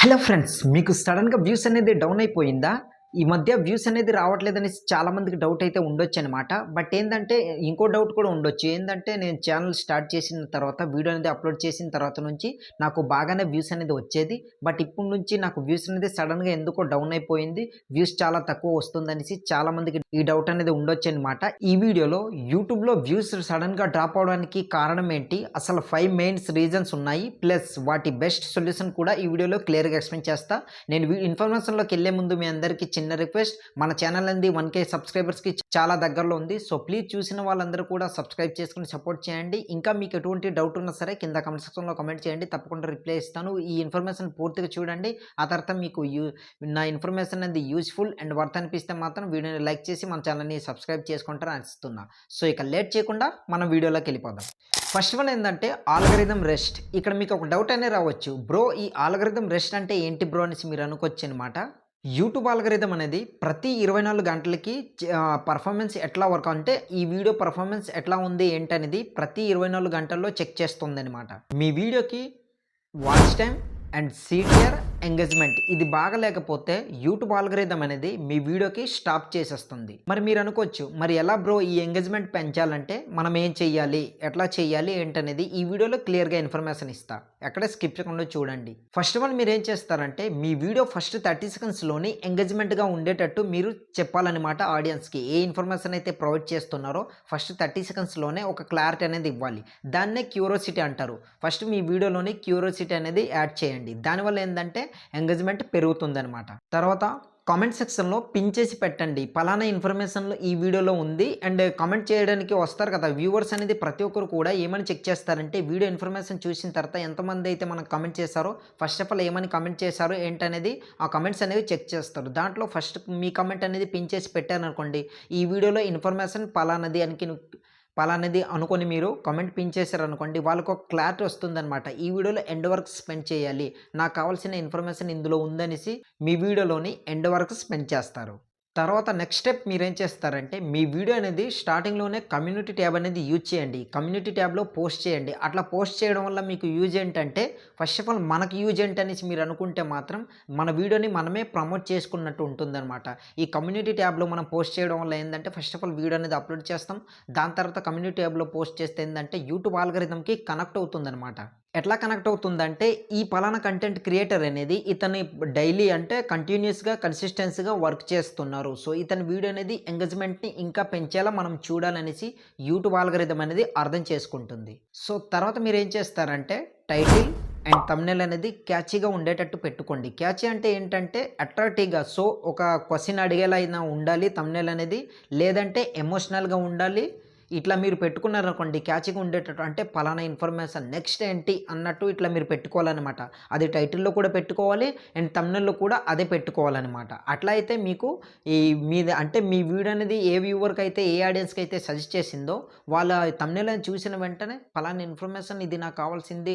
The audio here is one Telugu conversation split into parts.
హలో ఫ్రెండ్స్ మీకు సడన్గా వ్యూస్ అనేది డౌన్ అయిపోయిందా? ఈ మధ్య వ్యూస్ అనేది రావట్లేదని చాలామందికి డౌట్ అయితే ఉండొచ్చు అనమాట బట్ ఏంటంటే ఇంకో డౌట్ కూడా ఉండొచ్చు. ఏంటంటే నేను ఛానల్ స్టార్ట్ చేసిన తర్వాత వీడియో అనేది అప్లోడ్ చేసిన తర్వాత నుంచి నాకు బాగానే వ్యూస్ అనేది వచ్చేది. బట్ ఇప్పటి నుంచి నాకు వ్యూస్ అనేది సడన్గా ఎందుకో డౌన్ అయిపోయింది. వ్యూస్ చాలా తక్కువ వస్తుందనేసి చాలామందికి ఈ డౌట్ అనేది ఉండొచ్చు అనమాట ఈ వీడియోలో యూట్యూబ్లో వ్యూస్ సడన్గా డ్రాప్ అవడానికి కారణం ఏంటి? అసలు ఫైవ్ మెయిన్స్ రీజన్స్ ఉన్నాయి. ప్లస్ వాటి బెస్ట్ సొల్యూషన్ కూడా ఈ వీడియోలో క్లియర్గా ఎక్స్ప్లెయిన్ చేస్తా. నేను ఇన్ఫర్మేషన్లోకి వెళ్ళే ముందు మీ అందరికీ చిన్న రిక్వెస్ట్ మన ఛానల్ అనేది వన్ కే సబ్స్క్రైబర్స్కి చాలా దగ్గరలో ఉంది. సో ప్లీజ్ చూసిన వాళ్ళందరూ కూడా సబ్స్క్రైబ్ చేసుకుని సపోర్ట్ చేయండి. ఇంకా మీకు ఎటువంటి డౌట్ ఉన్నా సరే కింద కమెంట్ సెక్షన్లో కమెంట్ చేయండి. తప్పకుండా రిప్లై ఇస్తాను. ఈ ఇన్ఫర్మేషన్ పూర్తిగా చూడండి. ఆ తర్వాత మీకు నా ఇన్ఫర్మేషన్ అనేది యూస్ఫుల్ అండ్ వర్త్ అనిపిస్తే మాత్రం వీడియోని లైక్ చేసి మన ఛానల్ని సబ్స్క్రైబ్ చేసుకుంటారని అనిస్తున్నా సో ఇక లేట్ చేయకుండా మనం వీడియోలోకి వెళ్ళిపోదాం. ఫస్ట్ వన్ ఏంటంటే ఆల్గరిథం రెస్ట్. ఇక్కడ మీకు ఒక డౌట్ అనే రావచ్చు. బ్రో ఈ ఆల్గరిథం రెస్ట్ అంటే ఏంటి బ్రో అనేసి మీరు అనుకోవచ్చు అనమాట యూట్యూబ్ ఆల్గరిథం అనేది ప్రతి ఇరవై నాలుగు గంటలకి పర్ఫార్మెన్స్ ఎట్లా వర్క్ అంటే ఈ వీడియో పర్ఫార్మెన్స్ ఎట్లా ఉంది ఏంటనేది ప్రతి ఇరవై నాలుగు గంటల్లో చెక్ చేస్తుంది అనమాట మీ వీడియోకి watch time and CTR engagement. ఇది బాగలేకపోతే యూట్యూబ్ ఆల్గరిథం అనేది మీ వీడియోకి స్టాప్ చేసేస్తుంది. మరి మీరు అనుకోవచ్చు మరి ఎలా బ్రో ఈ ఎంగేజ్మెంట్ పెంచాలంటే మనం ఏం చెయ్యాలి ఎట్లా చెయ్యాలి ఏంటనేది ఈ వీడియోలో క్లియర్గా ఇన్ఫర్మేషన్ ఇస్తా. ఎక్కడ స్కిప్ చేయకుండా చూడండి. ఫస్ట్ వన్ మీరు ఏం చేస్తారంటే మీ వీడియో ఫస్ట్ థర్టీ సెకండ్స్లోని ఎంగేజ్మెంట్గా ఉండేటట్టు మీరు చెప్పాలన్నమాట ఆడియన్స్కి ఏ ఇన్ఫర్మేషన్ అయితే ప్రొవైడ్ చేస్తున్నారో ఫస్ట్ థర్టీ సెకండ్స్లోనే ఒక క్లారిటీ అనేది ఇవ్వాలి. దాన్నే క్యూరోసిటీ అంటారు. ఫస్ట్ మీ వీడియోలోని క్యూరోసిటీ అనేది యాడ్ చేయండి. దానివల్ల ఏంటంటే ఎంగేజ్మెంట్ పెరుగుతుందనమాట తర్వాత కామెంట్ సెక్షన్లో పిన్ చేసి పెట్టండి. పలానా ఇన్ఫర్మేషన్లో ఈ వీడియోలో ఉంది. అండ్ కామెంట్ చేయడానికి వస్తారు కదా వ్యూవర్స్ అనేది ప్రతి ఒక్కరు కూడా ఏమని చెక్ చేస్తారంటే వీడియో ఇన్ఫర్మేషన్ చూసిన తర్వాత ఎంతమంది అయితే మనకు కమెంట్ చేశారో ఫస్ట్ ఆఫ్ ఆల్ ఏమని కమెంట్ చేశారో ఏంటనేది ఆ కమెంట్స్ అనేవి చెక్ చేస్తారు. దాంట్లో ఫస్ట్ మీ కమెంట్ అనేది పిన్ చేసి పెట్టారనుకోండి ఈ వీడియోలో ఇన్ఫర్మేషన్ పలానది అని పలానది అనుకొని మీరు కామెంట్ పిన్ చేశారనుకోండి వాళ్ళకు ఒక క్లారిటీ వస్తుందన్నమాట. ఈ వీడియోలో ఎండ్ వర్క్ స్పెండ్ చేయాలి. నాకు కావాల్సిన ఇన్ఫర్మేషన్ ఇందులో ఉందనేసి మీ వీడియోలోని ఎండ్ వర్క్ స్పెండ్ చేస్తారు. తర్వాత నెక్స్ట్ స్టెప్ మీరు ఏం చేస్తారంటే మీ వీడియో అనేది స్టార్టింగ్లోనే కమ్యూనిటీ ట్యాబ్ అనేది యూజ్ చేయండి. కమ్యూనిటీ ట్యాబ్లో పోస్ట్ చేయండి. అట్లా పోస్ట్ చేయడం వల్ల మీకు యూజ్ ఏంటంటే ఫస్ట్ ఆఫ్ ఆల్ మనకు యూజ్ ఏంటనేసి మీరు అనుకుంటే మాత్రం మన వీడియోని మనమే ప్రమోట్ చేసుకున్నట్టు ఉంటుందన్నమాట. ఈ కమ్యూనిటీ ట్యాబ్లో మనం పోస్ట్ చేయడం వల్ల ఏంటంటే ఫస్ట్ ఆఫ్ ఆల్ వీడియో అనేది అప్లోడ్ చేస్తాం. దాని తర్వాత కమ్యూనిటీ ట్యాబ్లో పోస్ట్ చేస్తే ఏంటంటే యూట్యూబ్ ఆల్గరిథంకి కనెక్ట్ అవుతుందన్నమాట. ఎట్లా కనెక్ట్ అవుతుందంటే ఈ పలానా కంటెంట్ క్రియేటర్ అనేది ఇతని డైలీ అంటే కంటిన్యూస్గా కన్సిస్టెన్సీగా వర్క్ చేస్తున్నారు. సో ఇతని వీడియో అనేది ఎంగేజ్మెంట్ని ఇంకా పెంచేలా మనం చూడాలనేసి యూట్యూబ్ ఆల్గరిథం అనేది అర్థం చేసుకుంటుంది. సో తర్వాత మీరు ఏం చేస్తారంటే టైటిల్ అండ్ తమ్నెల్ అనేది క్యాచీగా ఉండేటట్టు పెట్టుకోండి. క్యాచీ అంటే ఏంటంటే అట్రాక్టివ్గా సో ఒక క్వశ్చన్ అడిగేలా అయినా ఉండాలి తమ్నెల్ అనేది లేదంటే ఎమోషనల్గా ఉండాలి ఇట్లా మీరు పెట్టుకున్నారనుకోండి క్యాచింగ్ ఉండేటట్టు అంటే పలానా ఇన్ఫర్మేషన్ నెక్స్ట్ ఏంటి అన్నట్టు ఇట్లా మీరు పెట్టుకోవాలన్నమాట. అది టైటిల్లో కూడా పెట్టుకోవాలి అండ్ తమ్నెల్లో కూడా అదే పెట్టుకోవాలన్నమాట. అట్లా అయితే మీకు ఈ మీద అంటే మీ వీడియో అనేది ఏ వ్యూవర్కి అయితే ఏ ఆడియన్స్కి అయితే సజెస్ట్ చేసిందో వాళ్ళ తమ్నెల్ చూసిన వెంటనే పలానా ఇన్ఫర్మేషన్ ఇది నాకు కావాల్సింది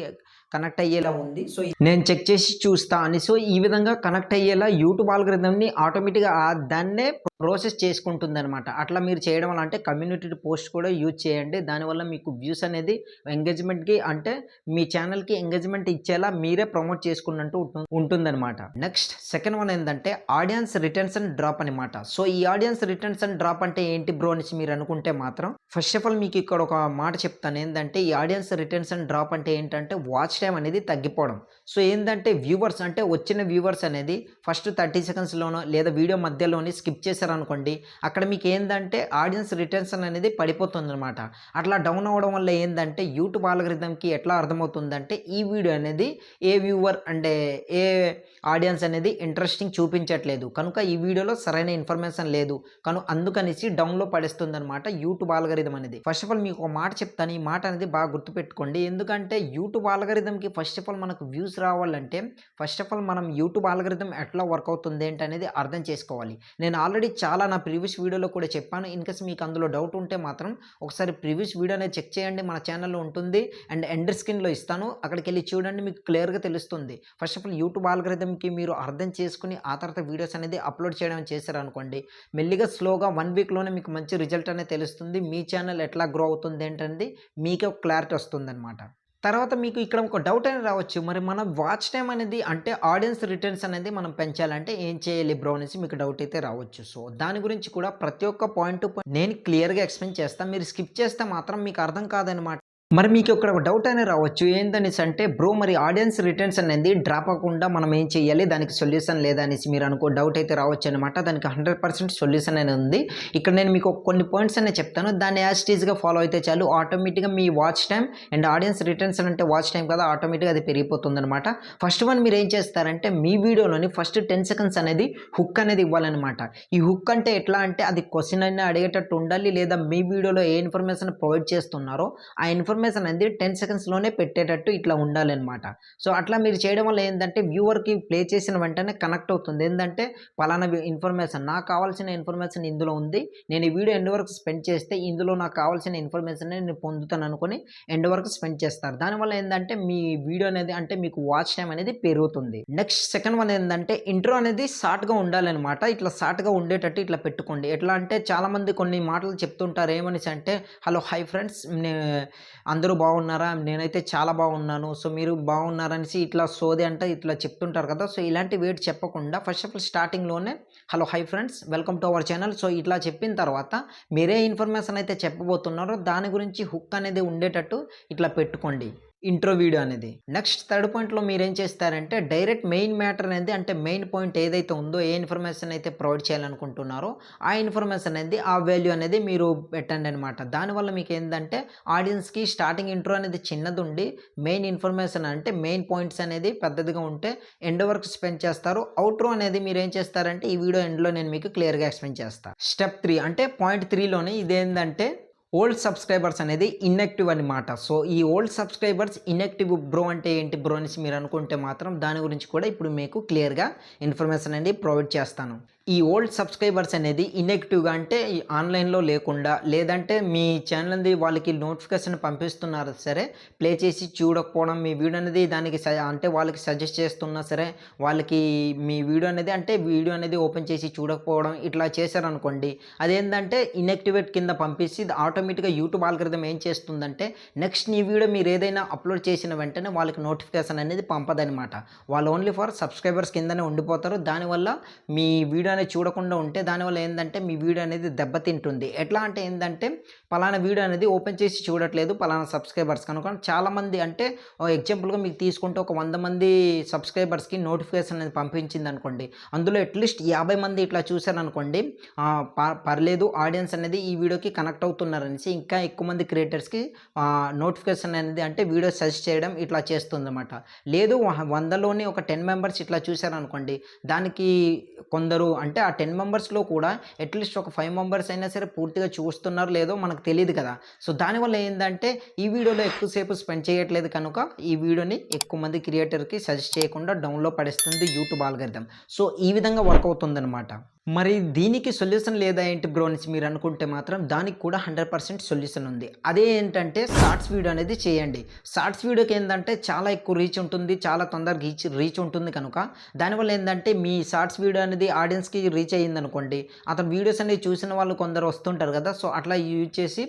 కనెక్ట్ అయ్యేలా ఉంది. సో నేను చెక్ చేసి చూస్తా అని. సో ఈ విధంగా కనెక్ట్ అయ్యేలా యూట్యూబ్ ఆల్గ్రదంని ఆటోమేటిక్గా దాన్నే ప్రాసెస్ చేసుకుంటుంది అనమాట అట్లా మీరు చేయడం వల్ల అంటే కమ్యూనిటీ పోస్ట్ కూడా యూజ్ చేయండి. దానివల్ల మీకు వ్యూస్ అనేది ఎంగేజ్మెంట్కి అంటే మీ ఛానల్కి ఎంగేజ్మెంట్ ఇచ్చేలా మీరే ప్రమోట్ చేసుకున్నట్టు ఉంటుందన్నమాట. నెక్స్ట్ సెకండ్ వన్ ఏంటంటే ఆడియన్స్ రిటర్న్స్ డ్రాప్ అనమాట సో ఈ ఆడియన్స్ రిటర్న్స్ అండ్ డ్రాప్ అంటే ఏంటి బ్రో అనేసి మీరు అనుకుంటే మాత్రం ఫస్ట్ ఆఫ్ ఆల్ మీకు ఇక్కడ ఒక మాట చెప్తాను. ఏంటంటే ఈ ఆడియన్స్ రిటర్న్స్ అండ్ డ్రాప్ అంటే ఏంటంటే వాచ్ టైం అనేది తగ్గిపోవడం. సో ఏంటంటే వ్యూవర్స్ అంటే వచ్చిన వ్యూవర్స్ అనేది ఫస్ట్ థర్టీ సెకండ్స్లోనో లేదా వీడియో మధ్యలోనే స్కిప్ చేశారనుకోండి అక్కడ మీకు ఏంటంటే ఆడియన్స్ రిటెన్షన్ అనేది పడిపోతుంది అనమాట అట్లా డౌన్ అవ్వడం వల్ల ఏంటంటే యూట్యూబ్ ఆల్గరిథంకి ఎట్లా అర్థమవుతుందంటే ఈ వీడియో అనేది ఏ వ్యూవర్ అంటే ఏ ఆడియన్స్ అనేది ఇంట్రెస్టింగ్ చూపించట్లేదు. కనుక ఈ వీడియోలో సరైన ఇన్ఫర్మేషన్ లేదు. కనుక అందుకనేసి డౌన్లో పడేస్తుంది అనమాట యూట్యూబ్ ఆల్గరిథం అనేది. ఫస్ట్ ఆఫ్ ఆల్ మీకు ఒక మాట చెప్తాను ఈ మాట అనేది బాగా గుర్తుపెట్టుకోండి. ఎందుకంటే యూట్యూబ్ ఆల్గరిథంకి ఫస్ట్ ఆఫ్ ఆల్ మనకు వ్యూస్ రావాలంటే ఫస్ట్ ఆఫ్ ఆల్ మనం యూట్యూబ్ ఆల్గరిథం ఎట్లా వర్క్ అవుతుంది ఏంటి అనేది అర్థం చేసుకోవాలి. నేను ఆల్రెడీ చాలా నా ప్రీవియస్ వీడియోలో కూడా చెప్పాను. ఇన్కేస్ మీకు అందులో డౌట్ ఉంటే మాత్రం ఒకసారి ప్రీవియస్ వీడియో అనేది చెక్ చేయండి. మన ఛానల్లో ఉంటుంది. అండ్ ఎండర్ స్క్రీన్లో ఇస్తాను. అక్కడికి వెళ్ళి చూడండి. మీకు క్లియర్గా తెలుస్తుంది. ఫస్ట్ ఆఫ్ ఆల్ యూట్యూబ్ ఆల్గరిథంకి మీరు అర్థం చేసుకుని ఆ తర్వాత వీడియోస్ అనేది అప్లోడ్ చేయడం చేశారనుకోండి మెల్లిగా స్లోగా వన్ వీక్లోనే మీకు మంచి రిజల్ట్ అనేది తెలుస్తుంది. మీ ఛానల్ ఎట్లా గ్రో అవుతుంది ఏంటనేది మీకే క్లారిటీ వస్తుందన్నమాట. తర్వాత మీకు ఇక్కడ ఒక డౌట్ అనేది రావచ్చు. మరి మనం వాచ్ టైం అనేది అంటే ఆడియన్స్ రిటర్న్స్ అనేది మనం పెంచాలంటే ఏం చేయాలి బ్రో అనేసి మీకు డౌట్ అయితే రావచ్చు. సో దాని గురించి కూడా ప్రతి ఒక్క పాయింట్ నేను క్లియర్గా ఎక్స్ప్లెయిన్ చేస్తాను మీరు స్కిప్ చేస్తే మాత్రం మీకు అర్థం కాదనమాట మరి మీకు ఇక్కడ ఒక డౌట్ అనేది రావచ్చు. ఏందనేసి అంటే బ్రో మరి ఆడియన్స్ రిటర్న్స్ అనేది డ్రాప్ అవ్వకుండా మనం ఏం చేయాలి దానికి సొల్యూషన్ లేదా? అనేసి మీరు అనుకో డౌట్ అయితే రావచ్చు అనమాట దానికి హండ్రెడ్ పర్సెంట్ సొల్యూషన్ అనేది ఉంది. ఇక్కడ నేను మీకు కొన్ని పాయింట్స్ అనేది చెప్తాను. దాన్ని యాజ్ టీజ్గా ఫాలో అయితే చాలు. ఆటోమేటిక్గా మీ watch time and audience returns అంటే వాచ్ టైం కదా ఆటోమేటిక్గా అది పెరిగిపోతుంది అనమాట ఫస్ట్ వన్ మీరు ఏం చేస్తారంటే మీ వీడియోలోని ఫస్ట్ టెన్ సెకండ్స్ అనేది హుక్ అనేది ఇవ్వాలన్నమాట. ఈ హుక్ అంటే ఎట్లా అంటే అది క్వశ్చన్ అయినా అడిగేటట్టు ఉండాలి లేదా మీ వీడియోలో ఏ ఇన్ఫర్మేషన్ ప్రొవైడ్ చేస్తున్నారో ఆ ఇన్ఫర్మేషన్ ఇన్ఫర్మేషన్ అనేది టెన్ సెకండ్స్లోనే పెట్టేటట్టు ఇట్లా ఉండాలన్నమాట. సో అట్లా మీరు చేయడం వల్ల ఏంటంటే వ్యూవర్కి ప్లే చేసిన వెంటనే కనెక్ట్ అవుతుంది. ఏంటంటే పలానా ఇన్ఫర్మేషన్ నాకు కావాల్సిన ఇన్ఫర్మేషన్ ఇందులో ఉంది. నేను ఈ వీడియో ఎండ్ వరకు స్పెండ్ చేస్తే ఇందులో నాకు కావాల్సిన ఇన్ఫర్మేషన్ నేను పొందుతాను అనుకుని ఎండ్ వరకు స్పెండ్ చేస్తారు. దానివల్ల ఏంటంటే మీ వీడియో అనేది అంటే మీకు వాచ్ టైం అనేది పెరుగుతుంది. నెక్స్ట్ సెకండ్ వన్ ఏంటంటే ఇంట్రో అనేది షార్ట్గా ఉండాలన్నమాట. ఇట్లా షార్ట్గా ఉండేటట్టు ఇట్లా పెట్టుకోండి. ఎట్లా అంటే చాలామంది కొన్ని మాటలు చెప్తుంటారు. ఏమనేసి అంటే హలో హై ఫ్రెండ్స్ అందరూ బాగున్నారా? నేనైతే చాలా బాగున్నాను. సో మీరు బాగున్నారనేసి ఇట్లా సోది అంటే ఇట్లా చెప్తుంటారు కదా? సో ఇలాంటి వేట్ చెప్పకుండా ఫస్ట్ ఆఫ్ ఆల్ స్టార్టింగ్లోనే hello hi friends welcome to our channel. So ఇట్లా చెప్పిన తర్వాత మీరే ఇన్ఫర్మేషన్ అయితే చెప్పబోతున్నారో దాని గురించి హుక్ అనేది ఉండేటట్టు ఇట్లా పెట్టుకోండి. ఇంట్రో వీడియో అనేది. నెక్స్ట్ థర్డ్ పాయింట్లో మీరు ఏం చేస్తారంటే డైరెక్ట్ మెయిన్ మ్యాటర్ అనేది అంటే మెయిన్ పాయింట్ ఏదైతే ఉందో ఏ ఇన్ఫర్మేషన్ అయితే ప్రొవైడ్ చేయాలనుకుంటున్నారో ఆ ఇన్ఫర్మేషన్ అనేది ఆ వాల్యూ అనేది మీరు పెట్టండి అనమాట దానివల్ల మీకు ఏంటంటే ఆడియన్స్కి స్టార్టింగ్ ఇంట్రో అనేది చిన్నది ఉండి మెయిన్ ఇన్ఫర్మేషన్ అంటే మెయిన్ పాయింట్స్ అనేది పెద్దదిగా ఉంటే ఎండ్ వరకు స్పెండ్ చేస్తారు. అవుట్రో అనేది మీరు ఏం చేస్తారంటే ఈ వీడియో ఎండ్లో నేను మీకు క్లియర్గా ఎక్స్ప్లెయిన్ చేస్తాను స్టెప్ త్రీ అంటే పాయింట్ త్రీలోనే ఇదేంటంటే ఓల్డ్ సబ్స్క్రైబర్స్ అనేది ఇన్యాక్టివ్ అనమాట సో ఈ ఓల్డ్ సబ్స్క్రైబర్స్ ఇన్యాక్టివ్ బ్రో అంటే ఏంటి బ్రో అనేసి మీరు అనుకుంటే మాత్రం దాని గురించి కూడా ఇప్పుడు మీకు క్లియర్గా ఇన్ఫర్మేషన్ అనేది ప్రొవైడ్ చేస్తాను. ఈ ఓల్డ్ సబ్స్క్రైబర్స్ అనేది ఇనెక్టివ్గా అంటే ఆన్లైన్లో లేకుండా లేదంటే మీ ఛానల్ అనేది వాళ్ళకి నోటిఫికేషన్ పంపిస్తున్నారు సరే ప్లే చేసి చూడకపోవడం మీ వీడియో అనేది దానికి స- అంటే వాళ్ళకి సజెస్ట్ చేస్తున్నా సరే వాళ్ళకి మీ వీడియో అనేది అంటే వీడియో అనేది ఓపెన్ చేసి చూడకపోవడం ఇట్లా చేశారనుకోండి అదేంటంటే ఇన్యాక్టివేట్ కింద పంపిస్తే ఇది ఆటోమేటిక్గా యూట్యూబ్ ఆల్గ్రదం ఏం చేస్తుందంటే నెక్స్ట్ నీ వీడియో మీరు ఏదైనా అప్లోడ్ చేసిన వెంటనే వాళ్ళకి నోటిఫికేషన్ అనేది పంపదనమాట. వాళ్ళు ఓన్లీ ఫర్ సబ్స్క్రైబర్స్ కిందనే ఉండిపోతారు దానివల్ల మీ వీడియో అనేది చూడకుండా ఉంటే దానివల్ల ఏంటంటే మీ వీడియో అనేది దెబ్బతింటుంది. ఎట్లా అంటే ఏంటంటే పలానా వీడియో అనేది ఓపెన్ చేసి చూడట్లేదు పలానా సబ్స్క్రైబర్స్ కనుక. చాలామంది అంటే ఎగ్జాంపుల్గా మీకు తీసుకుంటే ఒక వంద మంది సబ్స్క్రైబర్స్కి నోటిఫికేషన్ అనేది పంపించింది అనుకోండి అందులో అట్లీస్ట్ యాభై మంది ఇట్లా చూశారనుకోండి ప- పర్లేదు ఆడియన్స్ అనేది ఈ వీడియోకి కనెక్ట్ అవుతున్నారనేసి ఇంకా ఎక్కువ మంది క్రియేటర్స్కి నోటిఫికేషన్ అనేది అంటే వీడియో సజెస్ట్ చేయడం ఇట్లా చేస్తుందన్నమాట. లేదు వందలోనే వందలోని ఒక టెన్ మెంబర్స్ ఇట్లా చూశారనుకోండి దానికి కొందరు అంటే ఆ టెన్ మెంబర్స్లో కూడా అట్లీస్ట్ ఒక ఫైవ్ మెంబర్స్ అయినా సరే పూర్తిగా చూస్తున్నారు లేదో మనకు తెలియదు కదా. సో దానివల్ల ఏంటంటే ఈ వీడియోలో ఎక్కువసేపు స్పెండ్ చేయట్లేదు కనుక ఈ వీడియోని ఎక్కువ మంది క్రియేటర్కి సజెస్ట్ చేయకుండా డౌన్లో పడేస్తుంది యూట్యూబ్ ఆల్గరిథం సో ఈ విధంగా వర్క్ అవుతుందన్నమాట. మరి దీనికి సొల్యూషన్ లేదా ఏంటి బ్రో అనేసి మీరు అనుకుంటే మాత్రం దానికి కూడా హండ్రెడ్ పర్సెంట్ సొల్యూషన్ ఉంది. అదే ఏంటంటే షార్ట్స్ వీడియో అనేది చేయండి. షార్ట్స్ వీడియోకి ఏంటంటే చాలా ఎక్కువ రీచ్ ఉంటుంది చాలా తొందరగా రీచ్ రీచ్ ఉంటుంది కనుక. దానివల్ల ఏంటంటే మీ షార్ట్స్ వీడియో అనేది ఆడియన్స్కి రీచ్ అయ్యింది అనుకోండి అతను వీడియోస్ అనేవి చూసిన వాళ్ళు కొందరు వస్తుంటారు కదా సో అట్లా యూజ్ చేసి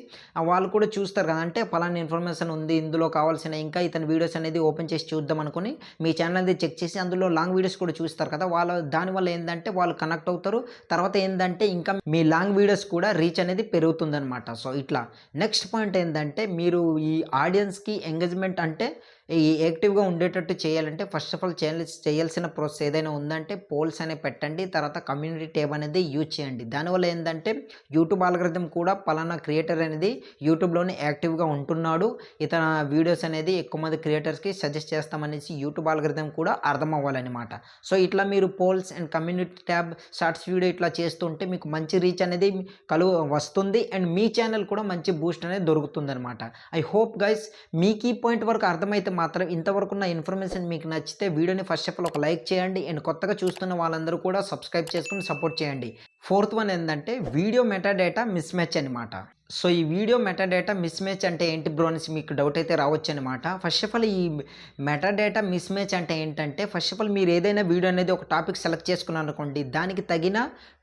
వాళ్ళు కూడా చూస్తారు కదా. అంటే పలానా ఇన్ఫర్మేషన్ ఉంది ఇందులో కావాల్సిన ఇంకా ఇతని వీడియోస్ అనేది ఓపెన్ చేసి చూద్దాం అనుకుని మీ ఛానల్ అనేది చెక్ చేసి అందులో లాంగ్ వీడియోస్ కూడా చూస్తారు కదా. వాళ్ళ దానివల్ల ఏంటంటే వాళ్ళు కనెక్ట్ అవుతారు తర్వాత ఏంటంటే ఇంకా మీ లాంగ్ వీడియోస్ కూడా రీచ్ అనేది పెరుగుతుందనమాట సో ఇట్లా. నెక్స్ట్ పాయింట్ ఏంటంటే మీరు ఈ ఆడియన్స్కి ఎంగేజ్మెంట్ అంటే యాక్టివ్గా ఉండేటట్టు చేయాలంటే ఫస్ట్ ఆఫ్ ఆల్ చేయాలి చేయాల్సిన ప్రాసెస్ ఏదైనా ఉందంటే పోల్స్ అనే పెట్టండి తర్వాత కమ్యూనిటీ ట్యాబ్ అనేది యూజ్ చేయండి. దానివల్ల ఏంటంటే యూట్యూబ్ ఆల్గరిథం కూడా పలానా క్రియేటర్ అనేది యూట్యూబ్లోనే యాక్టివ్గా ఉంటున్నాడు. ఇతన వీడియోస్ అనేది ఎక్కువ మంది క్రియేటర్స్కి సజెస్ట్ చేస్తామనేసి యూట్యూబ్ ఆల్గరిథం కూడా అర్థం అవ్వాలన్నమాట సో ఇట్లా మీరు polls and community tab shorts video ఇట్లా చేస్తుంటే మీకు మంచి రీచ్ అనేది కలు వస్తుంది అండ్ మీ ఛానల్ కూడా మంచి బూస్ట్ అనేది దొరుకుతుందనమాట ఐ హోప్ గైస్ మీకు ఈ పాయింట్ వరకు అర్థమైతే మాత్రం ఇంతవరకు ఉన్న ఇన్ఫర్మేషన్ మీకు నచ్చితే వీడియోని ఫస్ట్ ఆఫ్ ఆల్ ఒక లైక్ చేయండి. అండ్ కొత్తగా చూస్తున్న వాళ్ళందరూ కూడా సబ్స్క్రైబ్ చేసుకుని సపోర్ట్ చేయండి. ఫోర్త్ వన్ ఏంటంటే వీడియో మెటాడేటా మిస్ మ్యాచ్ అనమాట సో ఈ వీడియో మెటాడేటా మిస్ మ్యాచ్ అంటే ఏంటి బ్రో అనేసి మీకు డౌట్ అయితే రావచ్చు అనమాట ఫస్ట్ ఆఫ్ ఆల్ ఈ మెటాడేటా మిస్ మ్యాచ్ అంటే ఏంటంటే ఫస్ట్ ఆఫ్ ఆల్ మీరు ఏదైనా వీడియో అనేది ఒక టాపిక్ సెలెక్ట్ చేసుకున్నారు అనుకోండి దానికి తగిన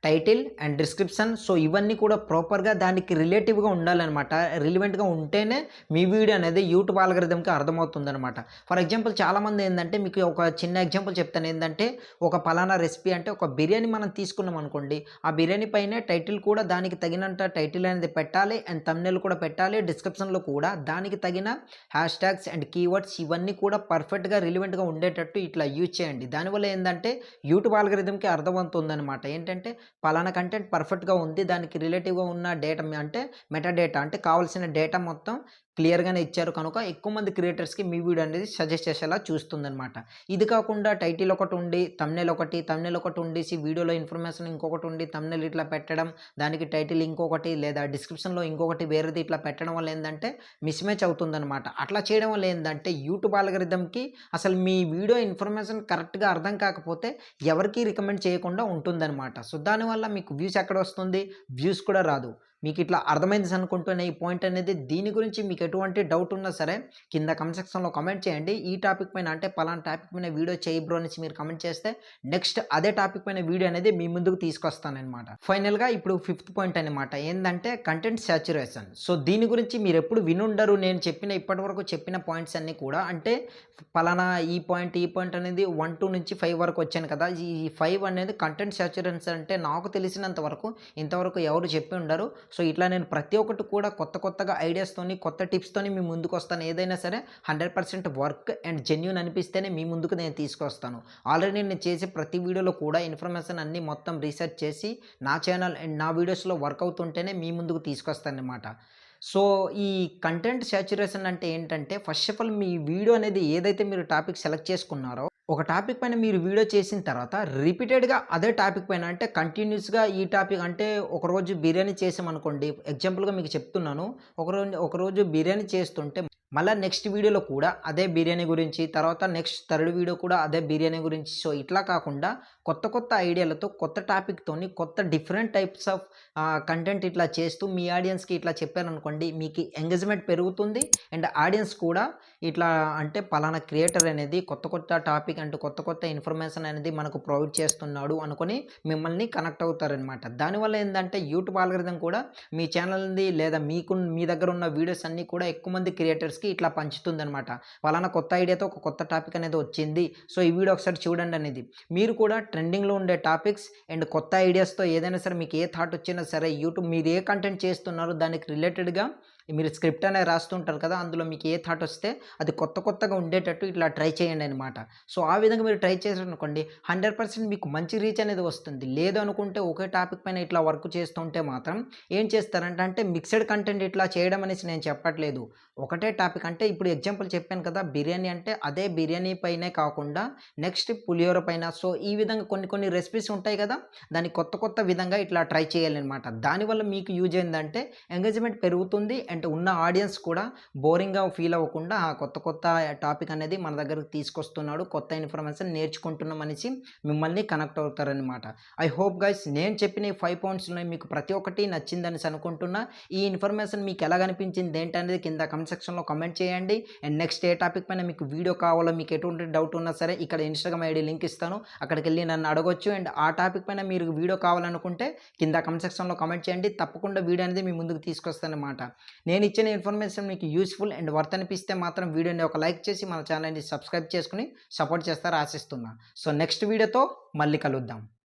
టైటిల్ అండ్ డిస్క్రిప్షన్. సో ఇవన్నీ కూడా ప్రాపర్గా దానికి రిలేటివ్గా ఉండాలన్నమాట. రిలివెంట్గా ఉంటేనే మీ వీడియో అనేది యూట్యూబ్ ఆల్గరిథంకి అర్థమవుతుందనమాట ఫర్ ఎగ్జాంపుల్ చాలామంది ఏంటంటే మీకు ఒక చిన్న ఎగ్జాంపుల్ చెప్తాను. ఏంటంటే ఒక పలానా రెసిపీ అంటే ఒక బిర్యానీ మనం తీసుకున్నాం అనుకోండి. ఆ బిర్యానీ పైన టైటిల్ కూడా దానికి తగినంత టైటిల్ అనేది పెట్టాలి అండ్ తమ్నెల్ కూడా పెట్టాలి. డిస్క్రిప్షన్లో కూడా దానికి తగిన హ్యాష్ ట్యాగ్స్ అండ్ కీవర్డ్స్ ఇవన్నీ కూడా పర్ఫెక్ట్గా రిలివెంట్గా ఉండేటట్టు ఇట్లా యూజ్ చేయండి. దానివల్ల ఏంటంటే యూట్యూబ్ ఆల్గరిథంకి అర్థమవుతుందనమాట ఏంటంటే పలానా కంటెంట్ పర్ఫెక్ట్గా ఉంది దానికి రిలేటివ్గా ఉన్న డేటా అంటే మెటా డేటా అంటే కావాల్సిన డేటా మొత్తం క్లియర్గానే ఇచ్చారు కనుక ఎక్కువ మంది క్రియేటర్స్కి మీ వీడియో అనేది సజెస్ట్ చేసేలా చూస్తుందనమాట ఇది కాకుండా టైటిల్ ఒకటి ఉండి తమ్నెల్ ఒకటి తమ్నెల్ ఒకటి ఉండేసి వీడియోలో ఇన్ఫర్మేషన్ ఇంకొకటి ఉండి తమ్నెల్ ఇట్లా పెట్టడం దానికి టైటిల్ ఇంకొకటి లేదా డిస్క్రిప్షన్లో ఇంకొకటి వేరేది ఇట్లా పెట్టడం వల్ల ఏంటంటే మిస్ మ్యాచ్ అట్లా చేయడం వల్ల ఏంటంటే యూట్యూబ్ ఆల్గరిథంకి అసలు మీ వీడియో ఇన్ఫర్మేషన్ కరెక్ట్గా అర్థం కాకపోతే ఎవరికీ రికమెండ్ చేయకుండా ఉంటుందన్నమాట. సో దాని వల్ల మీకు వ్యూస్ ఎక్కడ వస్తుంది వ్యూస్ కూడా రాదు. మీకు ఇట్లా అర్థమైంది అనుకుంటున్న ఈ పాయింట్ అనేది దీని గురించి మీకు ఎటువంటి డౌట్ ఉన్నా సరే కింద కమెంట్ సెక్షన్లో కమెంట్ చేయండి. ఈ టాపిక్ పైన అంటే పలానా టాపిక్ పైన వీడియో చేయి బ్రో అనేసి మీరు కమెంట్ చేస్తే నెక్స్ట్ అదే టాపిక్ పైన వీడియో అనేది మీ ముందుకు తీసుకొస్తానమాట ఫైనల్గా ఇప్పుడు ఫిఫ్త్ పాయింట్ అనమాట ఏంటంటే కంటెంట్ సాచురేషన్ సో దీని గురించి మీరు ఎప్పుడు వినుండరు నేను చెప్పిన ఇప్పటివరకు చెప్పిన పాయింట్స్ అన్నీ కూడా. అంటే పలానా ఈ పాయింట్ ఈ పాయింట్ అనేది వన్ టూ నుంచి ఫైవ్ వరకు వచ్చాను కదా. ఈ ఫైవ్ అనేది కంటెంట్ సాచురెన్స్ అంటే నాకు తెలిసినంత వరకు ఇంతవరకు ఎవరు చెప్పి ఉండరు. సో ఇట్లా నేను ప్రతి ఒక్కటి కూడా కొత్త కొత్తగా ఐడియాస్తోని కొత్త టిప్స్తోని మీ ముందుకు వస్తాను. ఏదైనా సరే hundred percent work and genuine అనిపిస్తేనే మీ ముందుకు నేను తీసుకొస్తాను. ఆల్రెడీ నేను చేసే ప్రతి వీడియోలో కూడా ఇన్ఫర్మేషన్ అన్నీ మొత్తం రీసెర్చ్ చేసి నా ఛానల్ అండ్ నా వీడియోస్లో వర్క్ అవుతుంటేనే మీ ముందుకు తీసుకొస్తాను అనమాట సో ఈ కంటెంట్ సాచురేషన్ అంటే ఏంటంటే ఫస్ట్ ఆఫ్ ఆల్ మీ వీడియో అనేది ఏదైతే మీరు టాపిక్ సెలెక్ట్ చేసుకున్నారో ఒక టాపిక్ పైన మీరు వీడియో చేసిన తర్వాత రిపీటెడ్గా అదే టాపిక్ పైన అంటే కంటిన్యూస్గా ఈ టాపిక్ అంటే ఒకరోజు బిర్యానీ చేసామనుకోండి ఎగ్జాంపుల్గా మీకు చెప్తున్నాను. ఒకరోజు ఒకరోజు బిర్యానీ చేస్తుంటే మళ్ళీ నెక్స్ట్ వీడియోలో కూడా అదే బిర్యానీ గురించి తర్వాత నెక్స్ట్ థర్డ్ వీడియో కూడా అదే బిర్యానీ గురించి. సో ఇట్లా కాకుండా కొత్త కొత్త ఐడియాలతో కొత్త టాపిక్తోని కొత్త డిఫరెంట్ టైప్స్ ఆఫ్ కంటెంట్ ఇట్లా చేస్తూ మీ ఆడియన్స్కి ఇట్లా చెప్పారనుకోండి మీకు ఎంగేజ్మెంట్ పెరుగుతుంది. అండ్ ఆడియన్స్ కూడా ఇట్లా అంటే పలానా క్రియేటర్ అనేది కొత్త కొత్త టాపిక్ అంటే కొత్త కొత్త ఇన్ఫర్మేషన్ అనేది మనకు ప్రొవైడ్ చేస్తున్నాడు అనుకొని మిమ్మల్ని కనెక్ట్ అవుతారనమాట దానివల్ల ఏంటంటే యూట్యూబ్ ఆల్గ్రదం కూడా మీ ఛానల్ది లేదా మీకు మీ దగ్గర ఉన్న వీడియోస్ అన్నీ కూడా ఎక్కువ మంది క్రియేటర్స్కి ఇట్లా పంచుతుంది అనమాట పలానా కొత్త ఐడియాతో ఒక కొత్త టాపిక్ అనేది వచ్చింది. సో ఈ వీడియో ఒకసారి చూడండి అనేది. మీరు కూడా ట్రెండింగ్లో ఉండే టాపిక్స్ అండ్ కొత్త ఐడియాస్తో ఏదైనా సరే మీకు ఏ థాట్ వచ్చినా సరే యూట్యూబ్ మీరు ఏ కంటెంట్ చేస్తున్నారో దానికి రిలేటెడ్గా మీరు స్క్రిప్ట్ అనేది రాస్తుంటారు కదా అందులో మీకు ఏ థాట్ వస్తే అది కొత్త కొత్తగా ఉండేటట్టు ఇట్లా ట్రై చేయండి అనమాట సో ఆ విధంగా మీరు ట్రై చేశారనుకోండి హండ్రెడ్ పర్సెంట్ మీకు మంచి రీచ్ అనేది వస్తుంది. లేదు అనుకుంటే ఒకే టాపిక్ పైన ఇట్లా వర్క్ చేస్తుంటే మాత్రం ఏం చేస్తారంటే అంటే మిక్స్డ్ కంటెంట్ ఇట్లా చేయడం అనేసి నేను చెప్పట్లేదు. ఒకటే టాపిక్ అంటే ఇప్పుడు ఎగ్జాంపుల్ చెప్పాను కదా బిర్యానీ అంటే అదే బిర్యానీ పైనే కాకుండా నెక్స్ట్ పులిహోర పైన. సో ఈ విధంగా కొన్ని కొన్ని రెసిపీస్ ఉంటాయి కదా దాన్ని కొత్త కొత్త విధంగా ఇట్లా ట్రై చేయాలన్నమాట. దానివల్ల మీకు యూజ్ ఏంటంటే ఎంగేజ్మెంట్ పెరుగుతుంది అండ్ ఉన్న ఆడియన్స్ కూడా బోరింగ్గా ఫీల్ అవ్వకుండా ఆ కొత్త కొత్త టాపిక్ అనేది మన దగ్గరకు తీసుకొస్తున్నాడు. కొత్త ఇన్ఫర్మేషన్ నేర్చుకుంటున్నాం అనేసి మిమ్మల్ని కనెక్ట్ అవుతారనమాట ఐ హోప్ గైస్ నేను చెప్పిన ఫైవ్ పాయింట్స్లో మీకు ప్రతి ఒక్కటి నచ్చిందని అనుకుంటున్నా. ఈ ఇన్ఫర్మేషన్ మీకు ఎలా అనిపించింది ఏంటనేది కింద సెక్షన్లో కమెంట్ చేయండి. అండ్ నెక్స్ట్ ఏ టాపిక్ పైన మీకు వీడియో కావాలో మీకు ఎటువంటి డౌట్ ఉన్నా సరే ఇక్కడ ఇన్స్టాగ్రామ్ ఐడి లింక్ ఇస్తాను. అక్కడికి వెళ్ళి నన్ను అడగొచ్చు. అండ్ ఆ టాపిక్ పైన మీరు వీడియో కావాలనుకుంటే కింద కమెంట్ సెక్షన్లో కమెంట్ చేయండి. తప్పకుండా వీడియో అనేది మీ ముందుకు తీసుకొస్తానమాట నేను ఇచ్చిన ఇన్ఫర్మేషన్ మీకు యూస్ఫుల్ అండ్ వర్త్ అనిపిస్తే మాత్రం వీడియోని ఒక లైక్ చేసి మన ఛానల్ని సబ్స్క్రైబ్ చేసుకుని సపోర్ట్ చేస్తారు ఆశిస్తున్నా. సో నెక్స్ట్ వీడియోతో మళ్ళీ కలుద్దాం.